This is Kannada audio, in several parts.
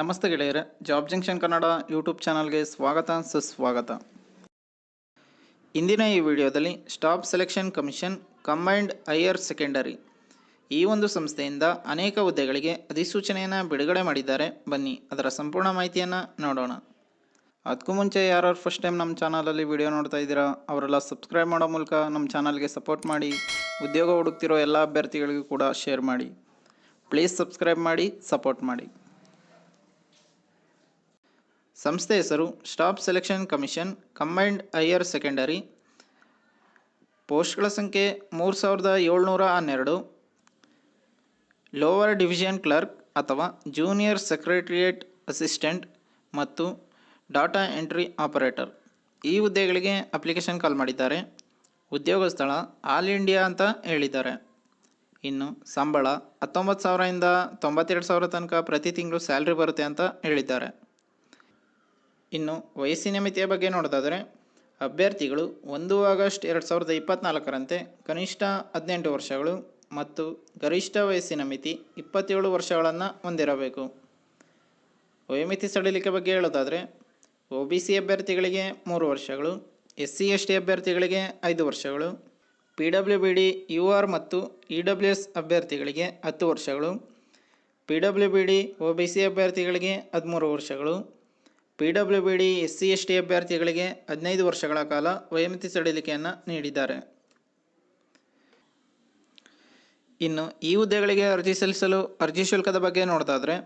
ನಮಸ್ತೆ ಗೆಳೆಯರೆ, ಜಾಬ್ ಜಂಕ್ಷನ್ ಕನ್ನಡ ಯೂಟ್ಯೂಬ್ ಚಾನಲ್ಗೆ ಸ್ವಾಗತ, ಸುಸ್ವಾಗತ. ಇಂದಿನ ಈ ವಿಡಿಯೋದಲ್ಲಿ staff selection commission combined higher secondary. ಈ ಒಂದು ಸಂಸ್ಥೆಯಿಂದ ಅನೇಕ ಹುದ್ದೆಗಳಿಗೆ ಅಧಿಸೂಚನೆಯನ್ನು ಬಿಡುಗಡೆ ಮಾಡಿದ್ದಾರೆ. ಬನ್ನಿ, ಅದರ ಸಂಪೂರ್ಣ ಮಾಹಿತಿಯನ್ನು ನೋಡೋಣ. ಅದಕ್ಕೂ ಮುಂಚೆ ಯಾರು ಫಸ್ಟ್ ಟೈಮ್ ನಮ್ಮ ಚಾನಲಲ್ಲಿ ವಿಡಿಯೋ ನೋಡ್ತಾ ಇದ್ದೀರಾ, ಅವರೆಲ್ಲ ಸಬ್ಸ್ಕ್ರೈಬ್ ಮಾಡೋ ಮೂಲಕ ನಮ್ಮ ಚಾನಲ್ಗೆ ಸಪೋರ್ಟ್ ಮಾಡಿ, ಉದ್ಯೋಗ ಹುಡುಕ್ತಿರೋ ಎಲ್ಲ ಅಭ್ಯರ್ಥಿಗಳಿಗೂ ಕೂಡ ಶೇರ್ ಮಾಡಿ. ಪ್ಲೀಸ್ ಸಬ್ಸ್ಕ್ರೈಬ್ ಮಾಡಿ ಸಪೋರ್ಟ್ ಮಾಡಿ. ಸಂಸ್ಥೆ ಹೆಸರು staff selection commission combined higher secondary. ಪೋಸ್ಟ್ಗಳ ಸಂಖ್ಯೆ ಮೂರು ಸಾವಿರದ ಏಳ್ನೂರ ಹನ್ನೆರಡು. ಲೋವರ್ ಡಿವಿಷನ್ ಕ್ಲರ್ಕ್ ಅಥವಾ ಜೂನಿಯರ್ ಸೆಕ್ರೆಟರಿಯೇಟ್ ಅಸಿಸ್ಟೆಂಟ್ ಮತ್ತು ಡಾಟಾ ಎಂಟ್ರಿ ಆಪರೇಟರ್. ಈ ಹುದ್ದೆಗಳಿಗೆ ಅಪ್ಲಿಕೇಶನ್ ಕಾಲ್ ಮಾಡಿದ್ದಾರೆ. ಉದ್ಯೋಗ ಸ್ಥಳ ಆಲ್ ಇಂಡಿಯಾ ಅಂತ ಹೇಳಿದ್ದಾರೆ. ಇನ್ನು ಸಂಬಳ ಹತ್ತೊಂಬತ್ತು ಸಾವಿರದಿಂದ ತೊಂಬತ್ತೆರಡು ಸಾವಿರ ತನಕ ಪ್ರತಿ ತಿಂಗಳು ಸ್ಯಾಲ್ರಿ ಬರುತ್ತೆ ಅಂತ ಹೇಳಿದ್ದಾರೆ. ಇನ್ನು ವಯಸ್ಸಿನ ಮಿತಿಯ ಬಗ್ಗೆ ನೋಡೋದಾದರೆ, ಅಭ್ಯರ್ಥಿಗಳು ಒಂದು ಆಗಸ್ಟ್ ಎರಡು ಸಾವಿರದ ಇಪ್ಪತ್ತ್ನಾಲ್ಕರಂತೆ ಕನಿಷ್ಠ ಹದಿನೆಂಟು ವರ್ಷಗಳು ಮತ್ತು ಗರಿಷ್ಠ ವಯಸ್ಸಿನ ಮಿತಿ ಇಪ್ಪತ್ತೇಳು ವರ್ಷಗಳನ್ನು ಹೊಂದಿರಬೇಕು. ವಯೋಮಿತಿ ಸಡಿಲಿಕೆ ಬಗ್ಗೆ ಹೇಳೋದಾದರೆ, ಒ ಬಿ ಸಿ ಅಭ್ಯರ್ಥಿಗಳಿಗೆ ಮೂರು ವರ್ಷಗಳು, ಎಸ್ ಸಿ ಎಸ್ ಟಿ ಅಭ್ಯರ್ಥಿಗಳಿಗೆ ಐದು ವರ್ಷಗಳು, P W B D, U R ಮತ್ತು ಇ ಡಬ್ಲ್ಯೂ ಎಸ್ ಅಭ್ಯರ್ಥಿಗಳಿಗೆ ಹತ್ತು ವರ್ಷಗಳು, P W B D, O B C ಅಭ್ಯರ್ಥಿಗಳಿಗೆ ಹದಿಮೂರು ವರ್ಷಗಳು P W B D S C S T ಅಭ್ಯರ್ಥಿಗಳಿಗೆ ಹದಿನೈದು ವರ್ಷಗಳ ಕಾಲ ವಯೋಮಿತಿ ಸಡಿಲಿಕೆಯನ್ನು ನೀಡಿದ್ದಾರೆ. ಇನ್ನು ಈ ಹುದ್ದೆಗಳಿಗೆ ಅರ್ಜಿ ಸಲ್ಲಿಸಲು ಅರ್ಜಿ ಶುಲ್ಕದ ಬಗ್ಗೆ ನೋಡೋದಾದರೆ,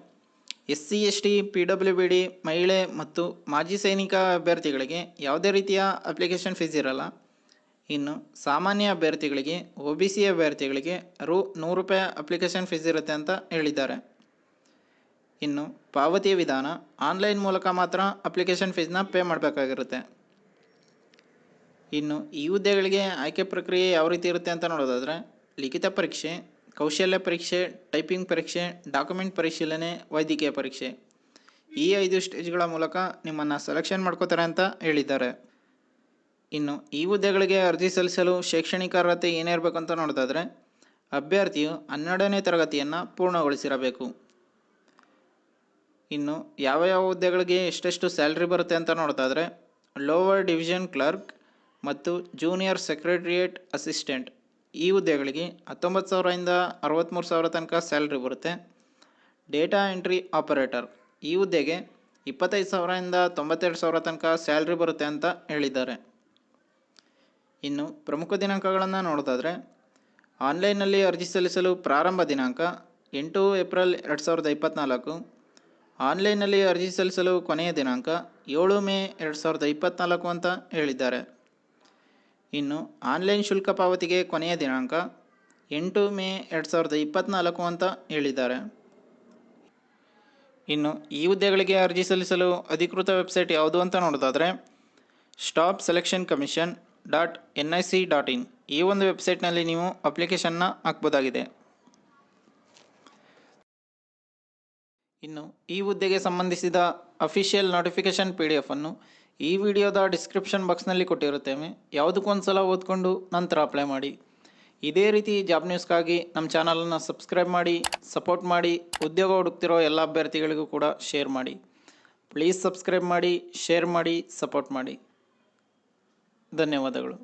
S C S T, P W B D, ಮಹಿಳೆ ಮತ್ತು ಮಾಜಿ ಸೈನಿಕ ಅಭ್ಯರ್ಥಿಗಳಿಗೆ ಯಾವುದೇ ರೀತಿಯ ಅಪ್ಲಿಕೇಶನ್ ಫೀಸ್ ಇರಲ್ಲ. ಇನ್ನು ಸಾಮಾನ್ಯ ಅಭ್ಯರ್ಥಿಗಳಿಗೆ ಒ ಬಿ ಸಿ ಅಭ್ಯರ್ಥಿಗಳಿಗೆ ರು ನೂರು ರೂಪಾಯಿ ಅಪ್ಲಿಕೇಶನ್ ಫೀಸ್ ಇರುತ್ತೆ ಅಂತ ಹೇಳಿದ್ದಾರೆ. ಇನ್ನು ಪಾವತಿಯ ವಿಧಾನ ಆನ್ಲೈನ್ ಮೂಲಕ ಮಾತ್ರ ಅಪ್ಲಿಕೇಶನ್ ಫೀಸ್ನ ಪೇ ಮಾಡಬೇಕಾಗಿರುತ್ತೆ. ಇನ್ನು ಈ ಹುದ್ದೆಗಳಿಗೆ ಆಯ್ಕೆ ಪ್ರಕ್ರಿಯೆ ಯಾವ ರೀತಿ ಇರುತ್ತೆ ಅಂತ ನೋಡೋದಾದರೆ, ಲಿಖಿತ ಪರೀಕ್ಷೆ, ಕೌಶಲ್ಯ ಪರೀಕ್ಷೆ, ಟೈಪಿಂಗ್ ಪರೀಕ್ಷೆ, ಡಾಕ್ಯುಮೆಂಟ್ ಪರಿಶೀಲನೆ, ವೈದ್ಯಕೀಯ ಪರೀಕ್ಷೆ. ಈ ಐದು ಸ್ಟೇಜ್ಗಳ ಮೂಲಕ ನಿಮ್ಮನ್ನು ಸೆಲೆಕ್ಷನ್ ಮಾಡ್ಕೋತಾರೆ ಅಂತ ಹೇಳಿದ್ದಾರೆ. ಇನ್ನು ಈ ಹುದ್ದೆಗಳಿಗೆ ಅರ್ಜಿ ಸಲ್ಲಿಸಲು ಶೈಕ್ಷಣಿಕ ಅರ್ಹತೆ ಏನಿರಬೇಕು ಅಂತ ನೋಡೋದಾದರೆ, ಅಭ್ಯರ್ಥಿಯು ಹನ್ನೆರಡನೇ ತರಗತಿಯನ್ನು ಪೂರ್ಣಗೊಳಿಸಿರಬೇಕು. ಇನ್ನು ಯಾವ ಯಾವ ಹುದ್ದೆಗಳಿಗೆ ಎಷ್ಟೆಷ್ಟು ಸ್ಯಾಲ್ರಿ ಬರುತ್ತೆ ಅಂತ ನೋಡೋದಾದರೆ ಲೋವರ್ ಡಿವಿಷನ್ ಕ್ಲರ್ಕ್ ಮತ್ತು ಜೂನಿಯರ್ ಸೆಕ್ರೆಟರಿಯೇಟ್ ಅಸಿಸ್ಟೆಂಟ್ ಈ ಹುದ್ದೆಗಳಿಗೆ ಹತ್ತೊಂಬತ್ತು ಸಾವಿರದಿಂದ ಅರವತ್ತ್ಮೂರು ಸಾವಿರ ತನಕ ಸ್ಯಾಲ್ರಿ ಬರುತ್ತೆ. ಡೇಟಾ ಎಂಟ್ರಿ ಆಪರೇಟರ್ ಈ ಹುದ್ದೆಗೆ ಇಪ್ಪತ್ತೈದು ಸಾವಿರದಿಂದ ತೊಂಬತ್ತೆರಡು ಸಾವಿರ ತನಕ ಸ್ಯಾಲ್ರಿ ಬರುತ್ತೆ ಅಂತ ಹೇಳಿದ್ದಾರೆ. ಇನ್ನು ಪ್ರಮುಖ ದಿನಾಂಕಗಳನ್ನು ನೋಡೋದಾದರೆ ಆನ್ಲೈನ್ನಲ್ಲಿ ಅರ್ಜಿ ಸಲ್ಲಿಸಲು ಪ್ರಾರಂಭ ದಿನಾಂಕ ಎಂಟು ಏಪ್ರಿಲ್ ಎರಡು ಸಾವಿರದ ಇಪ್ಪತ್ತ್ನಾಲ್ಕು ಆನ್ಲೈನ್ನಲ್ಲಿ ಅರ್ಜಿ ಸಲ್ಲಿಸಲು ಕೊನೆಯ ದಿನಾಂಕ ಏಳು ಮೇ ಎರಡು ಸಾವಿರದ ಇಪ್ಪತ್ತ್ನಾಲ್ಕು ಅಂತ ಹೇಳಿದ್ದಾರೆ. ಇನ್ನು ಆನ್ಲೈನ್ ಶುಲ್ಕ ಪಾವತಿಗೆ ಕೊನೆಯ ದಿನಾಂಕ ಎಂಟು ಮೇ ಎರಡು ಸಾವಿರದ ಇಪ್ಪತ್ತ್ನಾಲ್ಕು ಅಂತ ಹೇಳಿದ್ದಾರೆ. ಇನ್ನು ಈ ಹುದ್ದೆಗಳಿಗೆ ಅರ್ಜಿ ಸಲ್ಲಿಸಲು ಅಧಿಕೃತ ವೆಬ್ಸೈಟ್ ಯಾವುದು ಅಂತ ನೋಡೋದಾದರೆ staff selection commission dot N I C dot in ಈ ಒಂದು ವೆಬ್ಸೈಟ್ನಲ್ಲಿ ನೀವು ಅಪ್ಲಿಕೇಶನ್ನ ಹಾಕ್ಬೋದಾಗಿದೆ. ಇನ್ನು ಈ ಹುದ್ದೆಗೆ ಸಂಬಂಧಿಸಿದ ಅಫಿಷಿಯಲ್ ನೋಟಿಫಿಕೇಷನ್ ಪಿ ಡಿ ಎಫನ್ನು ಈ ವಿಡಿಯೋದ ಡಿಸ್ಕ್ರಿಪ್ಷನ್ ಬಾಕ್ಸ್ನಲ್ಲಿ ಕೊಟ್ಟಿರುತ್ತೇವೆ ಯಾವುದಕ್ಕೊಂದು ಸಲ ಓದ್ಕೊಂಡು ನಂತರ ಅಪ್ಲೈ ಮಾಡಿ. ಇದೇ ರೀತಿ ಜಾಬ್ ನ್ಯೂಸ್ಗಾಗಿ ನಮ್ಮ ಚಾನಲನ್ನು ಸಬ್ಸ್ಕ್ರೈಬ್ ಮಾಡಿ ಸಪೋರ್ಟ್ ಮಾಡಿ, ಉದ್ಯೋಗ ಹುಡುಕ್ತಿರೋ ಎಲ್ಲ ಅಭ್ಯರ್ಥಿಗಳಿಗೂ ಕೂಡ ಶೇರ್ ಮಾಡಿ. ಪ್ಲೀಸ್ ಸಬ್ಸ್ಕ್ರೈಬ್ ಮಾಡಿ ಶೇರ್ ಮಾಡಿ ಸಪೋರ್ಟ್ ಮಾಡಿ. ಧನ್ಯವಾದಗಳು.